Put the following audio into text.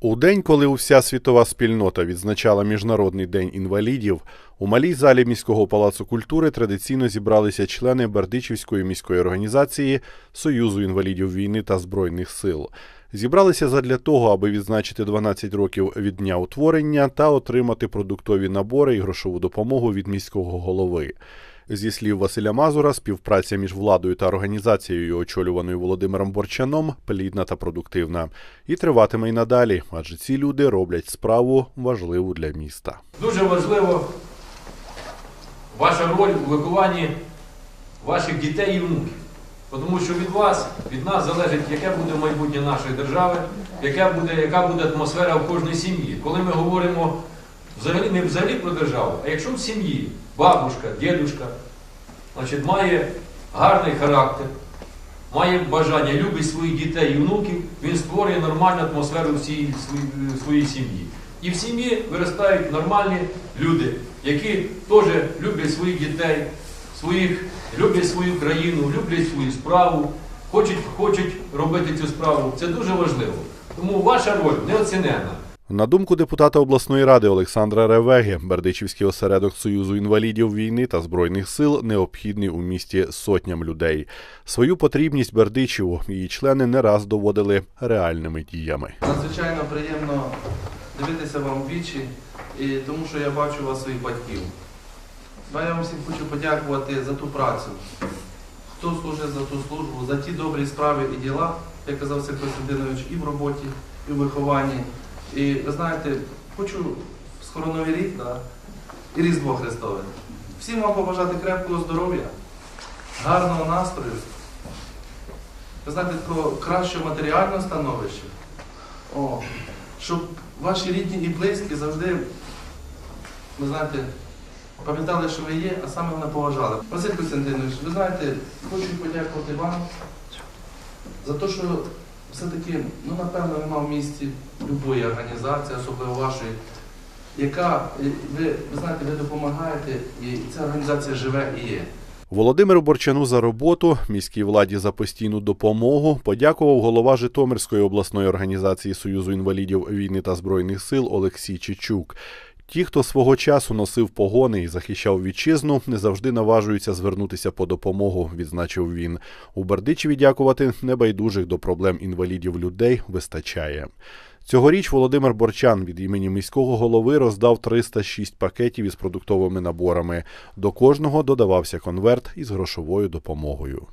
У день, коли вся світова спільнота відзначала Міжнародний день інвалідів, у малій залі міського палацу культури традиційно зібралися члени Бердичівської міської організації Союзу інвалідів війни та збройних сил. Зібралися задля того, аби відзначити 12 років від дня утворення та отримати продуктові набори і грошову допомогу від міського голови. Зі слів Василя Мазура, співпраця між владою та організацією, очолюваною Володимиром Борчаном, плідна та продуктивна, і триватиме й надалі, адже ці люди роблять справу важливу для міста. Дуже важливо ваша роль у вихованні ваших дітей і внуків. Тому що від вас, від нас залежить, яке буде майбутнє нашої держави, яка буде, яка буде атмосфера в кожній сім'ї. Коли ми говоримо взагалі не взагалі про державу, а якщо в сім'ї бабушка, дідушка, значить, має гарний характер, має бажання, любить своїх дітей і внуків, він створює нормальну атмосферу в своїй- своїй сім'ї. І в сім'ї виростають нормальні люди, які теж люблять своїх дітей, своїх, люблять свою країну, люблять свою справу, хочуть, хочуть робити цю справу. Це дуже важливо. Тому ваша роль неоціненна. На думку депутата обласної ради Олександра Ревеги, Бердичівський осередок Союзу інвалідів війни та збройних сил необхідний у місті сотням людей. Свою потрібність Бердичеву її члени не раз доводили реальними діями. Надзвичайно приємно дивитися вам вічі, і тому що я бачу вас своїх батьків. Я вам всім хочу подякувати за ту працю, хто служить за ту службу, за ті добрі справи і діла, як казав Сергій Костянтинович, і в роботі, і в вихованні. І ви знаєте, хочу скоро новий рік да, і Різдво Христове. Всім вам побажати крепкого здоров'я, гарного настрою, ви знаєте, такого кращого матеріального становища. О, щоб ваші рідні і близькі завжди, ви знаєте, пам'ятали, що ви є, а саме мене поважали. Василь Костянтинович, ви знаєте, хочу подякувати вам за те, що все-таки, ну, напевно, нема в місті любої організації, особливо вашої, яка, е, ви, ви знаєте, ви допомагаєте, і ця організація живе і є. Володимиру Борчану за роботу, міській владі за постійну допомогу подякував голова Житомирської обласної організації Союзу інвалідів війни та збройних сил Олексій Чичук. Ті, хто свого часу носив погони і захищав вітчизну, не завжди наважуються звернутися по допомогу, відзначив він. У Бердичеві дякувати небайдужих до проблем інвалідів людей вистачає. Цьогоріч Володимир Борчан від імені міського голови роздав 306 пакетів із продуктовими наборами. До кожного додавався конверт із грошовою допомогою.